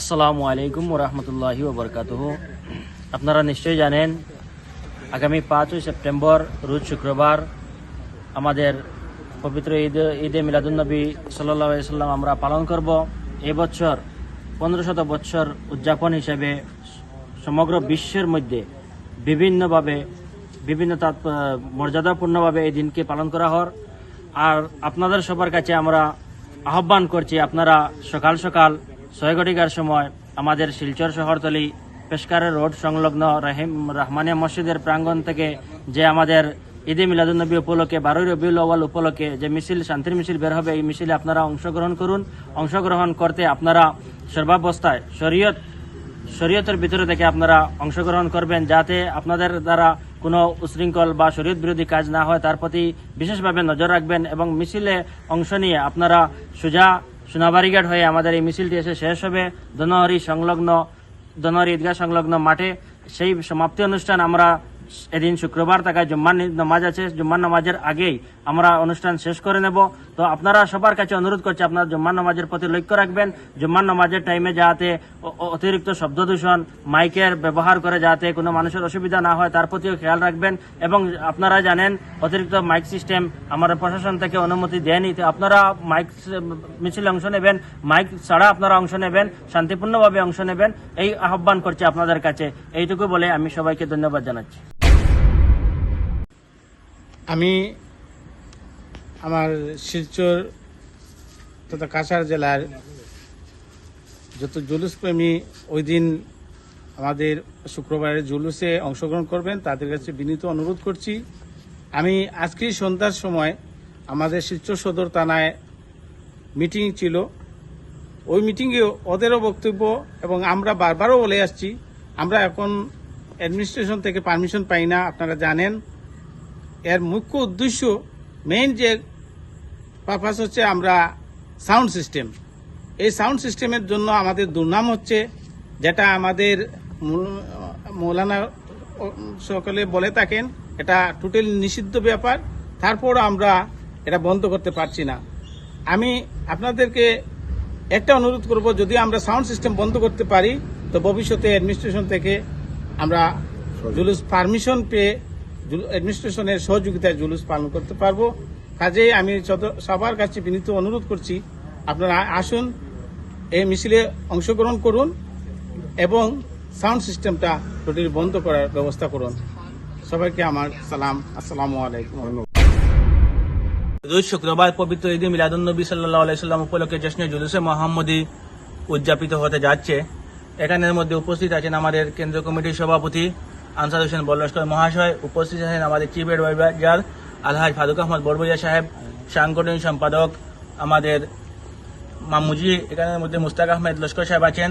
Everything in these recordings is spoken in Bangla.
আসসালামু আলাইকুম রহমতুল্লাহি ওবরকাতহ। আপনারা নিশ্চয়ই জানেন, আগামী পাঁচই সেপ্টেম্বর, রোজ শুক্রবার, আমাদের পবিত্র ঈদ, ঈদে মিলাদুলনবী সাল্লাহ সাল্লাম আমরা পালন করব। এবছর পনেরো শত বৎসর উদযাপন হিসেবে সমগ্র বিশ্বের মধ্যে বিভিন্নভাবে, বিভিন্ন মর্যাদাপূর্ণভাবে এই দিনকে পালন করা হয় আর আপনাদের সবার কাছে আমরা আহ্বান করছি, আপনারা সকাল সকাল ছয় ঘটিকার সময় আমাদের শিলচর শহরতলি পেশকারের রোড সংলগ্ন রাহিম রহমানিয়া মসজিদের প্রাঙ্গণ থেকে যে আমাদের ঈদে মিলাদুলনবী উপলক্ষে, বারোই রবিউল আওয়াল উপলক্ষে যে মিছিল, শান্তির মিছিল বের হবে, এই মিছিলে আপনারা অংশগ্রহণ করুন। অংশগ্রহণ করতে আপনারা সর্বাবস্থায় শরীয়ত, শরীয়তের ভিতরে থেকে আপনারা অংশগ্রহণ করবেন যাতে আপনাদের দ্বারা কোনো উশৃঙ্খল বা শরীয়ত বিরোধী কাজ না হয়। তার প্রতি বিশেষভাবে নজর রাখবেন এবং মিছিলে অংশ নিয়ে আপনারা সোজা সোনাবাড়িঘাট হয়ে আমাদের এই মিছিলটি এসে শেষ হবে। ধনহরি সংলগ্ন দনহরি ঈদগাহ সংলগ্ন মাঠে সেই সমাপ্তি অনুষ্ঠান আমরা এদিন শুক্রবার থাকায় জুম্মার নামাজ আছে। জুম্মার নামাজের আগেই আমরা অনুষ্ঠান শেষ করে নেব। তো আপনারা সবার কাছে অনুরোধ করছি, আপনারা জুম্মার নামাজের প্রতি লক্ষ্য রাখবেন। জুম্মার নামাজের টাইমে যাতে অতিরিক্ত শব্দ দূষণ, মাইকের ব্যবহার করে যাতে কোনো মানুষের অসুবিধা না হয়, তার প্রতিও খেয়াল রাখবেন। এবং আপনারা জানেন, অতিরিক্ত মাইক সিস্টেম আমাদের প্রশাসন থেকে অনুমতি দেয়নি। তো আপনারা মাইক মিছিলে অংশ নেবেন। মাইক ছাড়া আপনারা অংশ নেবেন। শান্তিপূর্ণভাবে অংশ নেবেন। এই আহ্বান করছি আপনাদের কাছে। এইটুকু বলে আমি সবাইকে ধন্যবাদ জানাচ্ছি। আমি আমার শিলচর তথা কাছাড় জেলার যত জুলুস প্রেমী ওই দিন আমাদের শুক্রবারের জুলুসে অংশগ্রহণ করবেন, তাদের কাছে বিনীত অনুরোধ করছি। আমি আজকে সন্ধ্যার সময় আমাদের শিলচর সদর থানায় মিটিং ছিল। ওই মিটিংয়ে ওদেরও বক্তব্য এবং আমরা বারবারও বলে আসছি, আমরা এখন অ্যাডমিনিস্ট্রেশন থেকে পারমিশন পাই না, আপনারা জানেন। এর মুখ্য উদ্দেশ্য মেইন যে পারপাস হচ্ছে আমরা সাউন্ড সিস্টেম এই সাউন্ড সিস্টেমের জন্য আমাদের দুর্নাম হচ্ছে যেটা আমাদের মৌলানা সকলে বলে থাকেন এটা টোটাল নিষিদ্ধ ব্যাপার তারপর আমরা এটা বন্ধ করতে পারছি না। আমি আপনাদেরকে একটা অনুরোধ করব যদি আমরা সাউন্ড সিস্টেম বন্ধ করতে পারি তো ভবিষ্যতে অ্যাডমিনিস্ট্রেশন থেকে আমরা জুলুস পারমিশন পেয়ে অ্যাডমিনিস্ট্রেশনের সহযোগিতায় জুলুস পালন করতে পারব। কাজেই আমি সবার কাছে বিনীত অনুরোধ করছি, আপনারা আসুন, এই মিছিলে অংশগ্রহণ করুন এবং সাউন্ড সিস্টেমটা টোটালি বন্ধ করার ব্যবস্থা করুন। সবাইকে আমার সালাম, আসসালামু আলাইকুম। শুক্রবার পবিত্র ঈদে মিলাদুন্নবী সাল্লাহ আলাইসাল্লাম উপলক্ষে জশ্নে জুলুসে মোহাম্মদী উদযাপিত হতে যাচ্ছে। এখানের মধ্যে উপস্থিত আছেন আমাদের কেন্দ্রীয় কমিটির সভাপতি আনসার হোসেন বল্লস্কর মহাশয় উপস্থিত আছেন আমাদের চিফ অ্যাডভাইজার আলহাজ ফারুক আহমদ বড়বইয়া সাহেব, সাংগঠনিক সম্পাদক আমাদের মামুজি, এখানের মধ্যে মুস্তাক আহমেদ লস্কর সাহেব আছেন,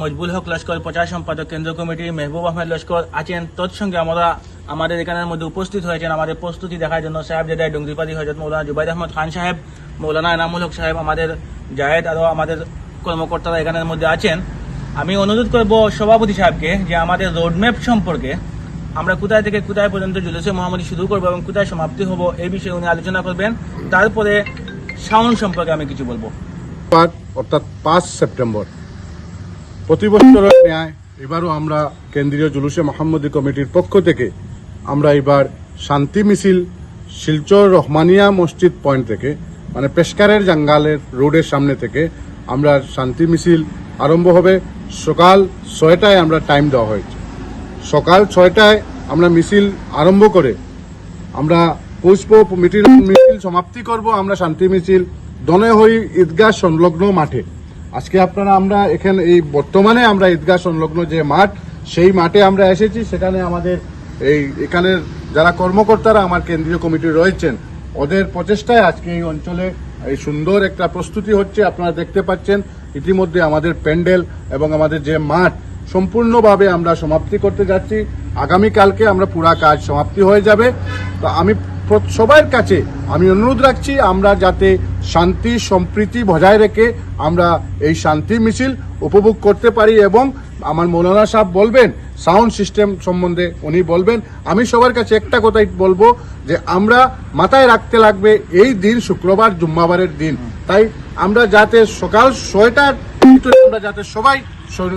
মজবুল হক লস্কর প্রচার সম্পাদক কেন্দ্র কমিটি, মেহবুব আহমেদ লস্কর আছেন, তৎসঙ্গে আমরা আমাদের এখানের মধ্যে উপস্থিত হয়েছেন আমাদের প্রস্তুতি দেখার জন্য সাহেব জেদায় ডুঙ্গিপাতি হজরত মৌলানা জুবাইদ আহমদ খান সাহেব, মৌলানা এনামুল হক সাহেব আমাদের জায়েদ আরও আমাদের কর্মকর্তারা এখানের মধ্যে আছেন। আমি অনুরোধ করব সভাপতি সাহেবকে যে আমাদের রোডম্যাপ সম্পর্কে আমরা কোথায় থেকে কোথায় পর্যন্ত জুলুসে মোহাম্মদী শুরু করব এবং কোথায় সমাপ্তি হব এই বিষয়ে উনি আলোচনা করবেন। তারপরে সাউন্ড সম্পর্কে আমি কিছু বলব। অর্থাৎ পাঁচ সেপ্টেম্বর। প্রতি বছরের ন্যায় এবারও আমরা কেন্দ্রীয় জুলুসে মোহাম্মদী কমিটির পক্ষ থেকে আমরা এবার শান্তি মিছিল শিলচর রহমানিয়া মসজিদ পয়েন্ট থেকে মানে পেশকারের জাঙ্গালের রোডের সামনে থেকে আমরা শান্তি মিছিল আরম্ভ হবে সকাল ছয়টায় আমরা টাইম দেওয়া হয়েছে। সকাল ছয়টায় আমরা মিছিল আরম্ভ করে আমরা পুষ্প মিটিল মিছিল সমাপ্তি করব, আমরা শান্তি মিছিল দনেহরি ঈদগাহ সংলগ্ন মাঠে। আজকে আপনারা আমরা এখানে, এই বর্তমানে আমরা ঈদগাহ সংলগ্ন যে মাঠ, সেই মাঠে আমরা এসেছি। সেখানে আমাদের এই, এখানের যারা কর্মকর্তারা আমার কেন্দ্রীয় কমিটি রয়েছেন, ওদের প্রচেষ্টায় আজকে এই অঞ্চলে এই সুন্দর একটা প্রস্তুতি হচ্ছে। আপনারা দেখতে পাচ্ছেন ইতিমধ্যে আমাদের প্যান্ডেল এবং আমাদের যে মাঠ সম্পূর্ণভাবে আমরা সমাপ্তি করতে যাচ্ছি। আগামীকালকে আমরা পুরা কাজ সমাপ্তি হয়ে যাবে। তো আমি সবার কাছে আমি অনুরোধ রাখছি, আমরা যাতে শান্তি, সম্প্রীতি বজায় রেখে আমরা এই শান্তি মিছিল উপভোগ করতে পারি এবং আমার মৌলানা সাহেব বলবেন সাউন্ড সিস্টেম সম্বন্ধে উনি বলবেন। আমি সবার কাছে একটা কথাই বলব, যে আমরা মাথায় রাখতে লাগবে এই দিন শুক্রবার, জুম্মাবারের দিন। তাই আমরা যাতে সকাল ছয়টার আমরা যাতে সবাই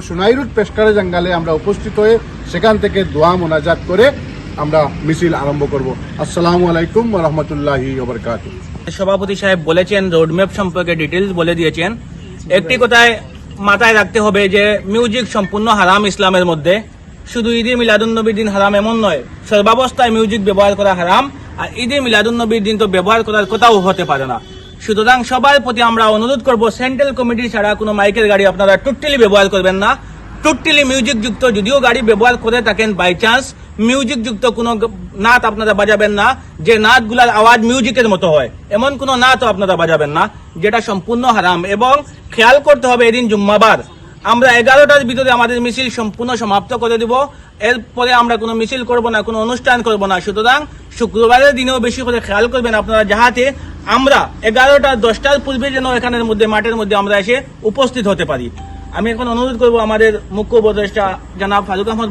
সোনাইরুট পেশকারে জঙ্গালে আমরা উপস্থিত হয়ে সেখান থেকে দোয়া মোনাজাত করে আমরা মিছিল আরম্ভ করব। আসসালামু আলাইকুম রহমতুল্লাহি ওবরকাত সভাপতি সাহেব বলেছেন রোডম্যাপ সম্পর্কে ডিটেলস বলে দিয়েছেন। একটি কথায় মাথায় রাখতে হবে যে মিউজিক সম্পূর্ণ হারাম ইসলামের মধ্যে। শুধু ঈদে মিলাদুন্নবীর দিন হারাম এমন নয়, সর্বাবস্থায় মিউজিক ব্যবহার করা হারাম, আর ঈদে মিলাদুন্নবীর দিন তো ব্যবহার করার কথাও হতে পারে না। সুতরাং সবার প্রতি আমরা অনুরোধ করব, সেন্ট্রাল কমিটি ছাড়া কোনো মাইকের গাড়ি আপনারা টোটালি ব্যবহার করবেন না। টোটালি মিউজিক যুক্ত যদিও গাড়ি ব্যবহার করে থাকেন, বাই চান্স মিউজিক যুক্ত কোনো নাচ আপনারা বাজাবেন না, যে নাচগুলার আওয়াজ মিউজিকের মতো হয়। এমন কোনো নাচও আপনারা বাজাবেন না, যেটা সম্পূর্ণ হারাম। এবং খেয়াল করতে হবে এদিন জুম্মাবার। আমরা এগারোটার ভিতরে আমাদের মিছিল সম্পূর্ণ সমাপ্ত করে দিব। এরপরে আমরা কোনো মিছিল করব না, কোনো অনুষ্ঠান করব না। সুতরাং শুক্রবারের দিনেও বেশি করে খেয়াল করবেন আপনারা যাহাতে আমরা এগারোটা, দশটার পূর্বে যেন এখানের মধ্যে, মাঠের মধ্যে আমরা এসে উপস্থিত হতে পারি। আমি এখন অনুরোধ করব আমাদের মুখ্য উপদেষ্টা জানাব ফারুক আহমদ